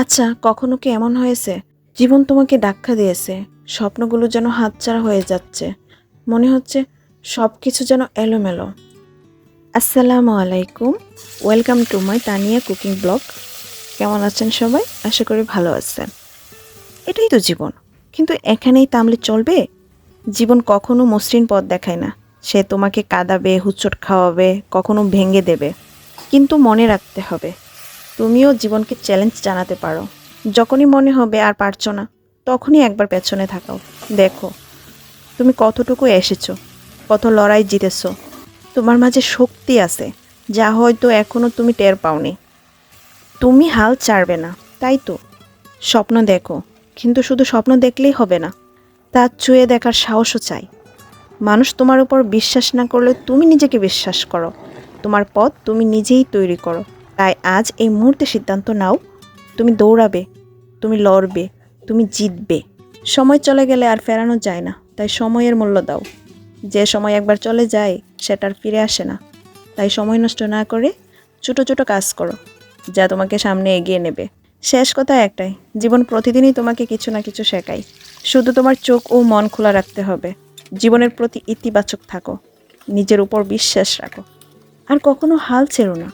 আচ্ছা কখনো কি এমন হয়েছে? জীবন তোমাকে ধাক্কা দিয়েছে। স্বপ্নগুলো যেন হাতছাড়া হয়ে যাচ্ছে। মনে হচ্ছে সব কিছু যেন এলোমেলো। আসসালামু আলাইকুম। Welcome to my Tania cooking blog. কেমন আছেন সবাই? আশা করি ভালো আছেন। এটাই তো জীবন। কিন্তু এখানেই তামলে চলবে? জীবন কখনো মসৃণ পথ দেখায় না। সে তোমাকে কাঁদাবে, হুচট খাওয়াবে, কখনো ভেঙে দেবে। কিন্তু মনে রাখতে হবে তুমিও জীবনকে চ্যালেঞ্জ জানাতে পারো। যখনই মনে হবে আর পারছ না, তখনই একবার পেছনে থাকাও। দেখো, তুমি কতটুকু এসেছ, কত লড়াই জিতেছো, তোমার মাঝে শক্তি আছে, যা হয়তো এখনও তুমি টের পাওনি। তুমি হাল ছাড়বে না, তাই তো? স্বপ্ন দেখো, কিন্তু শুধু স্বপ্ন দেখলেই হবে না। তা ছুঁয়ে দেখার সাহসও চাই। মানুষ তোমার উপর বিশ্বাস না করলে তুমি নিজেকে বিশ্বাস করো। তোমার পথ তুমি নিজেই তৈরি করো। তাই আজ এই মুহূর্তে সিদ্ধান্ত নাও, তুমি দৌড়াবে, তুমি লড়বে, তুমি জিতবে। সময় চলে গেলে আর ফেরানো যায় না, তাই সময়ের মূল্য দাও। যে সময় একবার চলে যায়, সেটা আর ফিরে আসে না। তাই সময় নষ্ট না করে ছোট ছোট কাজ করো, যা তোমাকে সামনে এগিয়ে নেবে। শেষ কথা একটাই, জীবন প্রতিদিনই তোমাকে কিছু না কিছু শেখায়। শুধু তোমার চোখ ও মন খোলা রাখতে হবে। জীবনের প্রতি ইতিবাচক থাকো, নিজের উপর বিশ্বাস রাখো। আর কখনো হাল ছেড়ো না।